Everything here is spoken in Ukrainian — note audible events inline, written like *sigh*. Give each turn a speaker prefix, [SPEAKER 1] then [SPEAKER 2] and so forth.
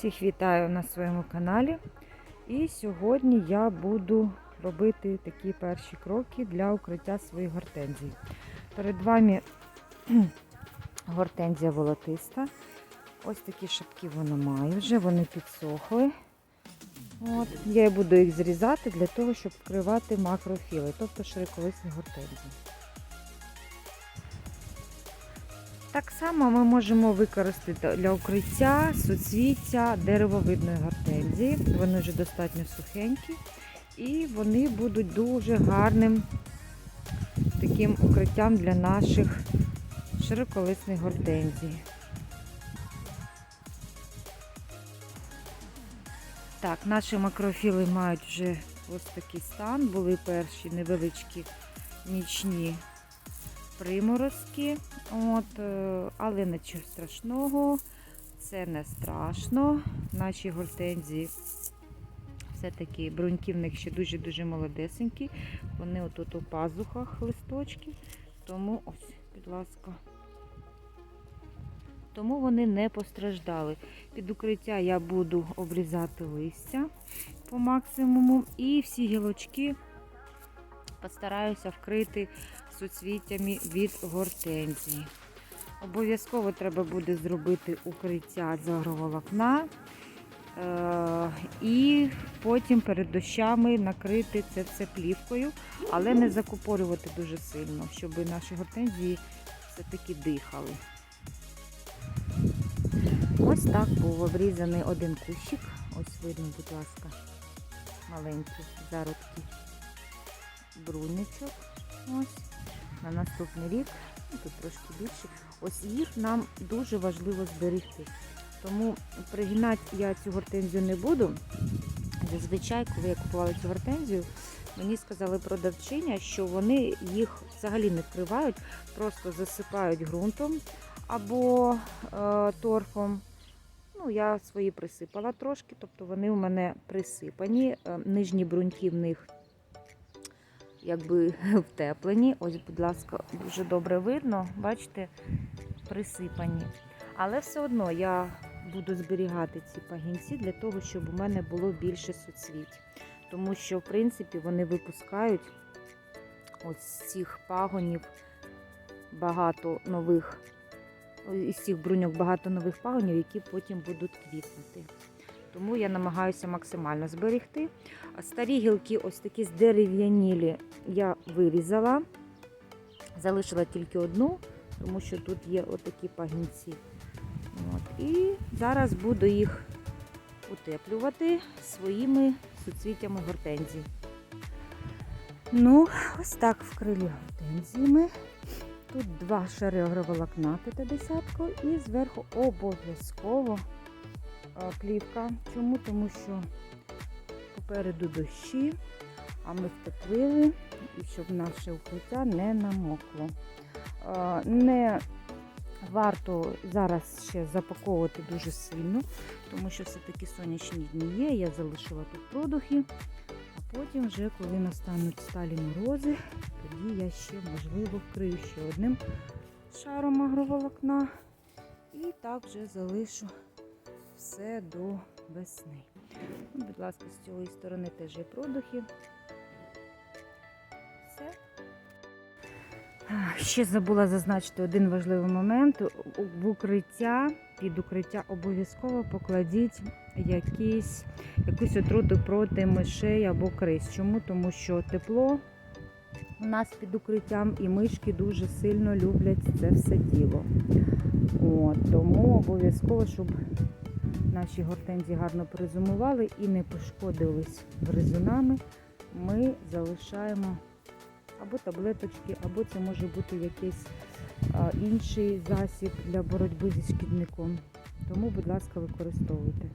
[SPEAKER 1] Всіх вітаю на своєму каналі. І сьогодні я буду робити такі перші кроки для укриття своїх гортензій. Перед вами *clears throat* гортензія волотиста. Ось такі шапки вона має вже, вони підсохли. От. Я буду їх зрізати для того, щоб вкривати макрофіли, тобто широколисні гортензії. Так само ми можемо використати для укриття суцвіття деревовидної гортензії. Вони вже достатньо сухенькі і вони будуть дуже гарним таким укриттям для наших широколисних гортензій. Так, наші макрофіли мають вже ось такий стан. Були перші невеличкі нічні приморозки. От, е, але нічого страшного, це не страшно. Наші гортензії все-таки бруньки в них ще дуже-дуже молодесенькі. Вони отут у пазухах листочки. Тому ось, будь ласка. Тому вони не постраждали. Під укриття я буду обрізати листя по максимуму. І всі гілочки постараюся вкрити суцвіттями від гортензії. Обов'язково треба буде зробити укриття з агроволокна. Е, і потім перед дощами накрити це все плівкою, але не закупорювати дуже сильно, щоб наші гортензії все-таки дихали. Ось так був обрізаний один кущик. Ось видно, будь ласка, маленький зародки бруничок. Ось на наступний рік, ну, тут трошки більше. Ось їх нам дуже важливо зберегти. Тому пригинати я цю гортензію не буду. Зазвичай, коли я купувала цю гортензію, мені сказали продавчиня, що вони їх взагалі не вкривають, просто засипають ґрунтом або е, торфом. Ну, я свої присипала трошки, тобто вони у мене присипані. Е, нижні бруньки в них якби *laughs* втеплені. Ось, будь ласка, дуже добре видно, бачите, присипані. Але все одно я буду зберігати ці пагінці для того, щоб у мене було більше суцвіть. Тому що, в принципі, вони випускають ось з цих пагонів багато нових, із цих бруньок багато нових пагонів, які потім будуть квітнути. Тому я намагаюся максимально зберегти. Старі гілки, ось такі здерев'янілі, я вирізала, залишила тільки одну, тому що тут є отакі пагінці. От. І зараз буду їх утеплювати своїми суцвіттями гортензій. Ну, ось так вкрили гортензіями. Тут два шари агроволокна десятку і зверху обов'язково плівка. Чому? Тому що попереду дощі, а ми втеплили, і щоб наше укриття не намокло. Не варто зараз ще запаковувати дуже сильно, тому що все-таки сонячні дні є. Я залишила тут продухи, а потім, вже, коли настануть сталі морози, тоді я ще, можливо, вкрию ще одним шаром агроволокна. І так вже залишу все до весни. Ну, Будь ласка, з цієї сторони теж є продухи. Все. Ще забула зазначити один важливий момент. В укриття, під укриття обов'язково покладіть якісь, якусь отруту проти мишей або крис. Чому? Тому що тепло у нас під укриттям і мишки дуже сильно люблять це все діло. От, тому обов'язково, щоб наші гортензії гарно перезимували і не пошкодились гризунами, ми залишаємо або таблеточки, або це може бути якийсь а, інший засіб для боротьби зі шкідником. Тому, будь ласка, використовуйте.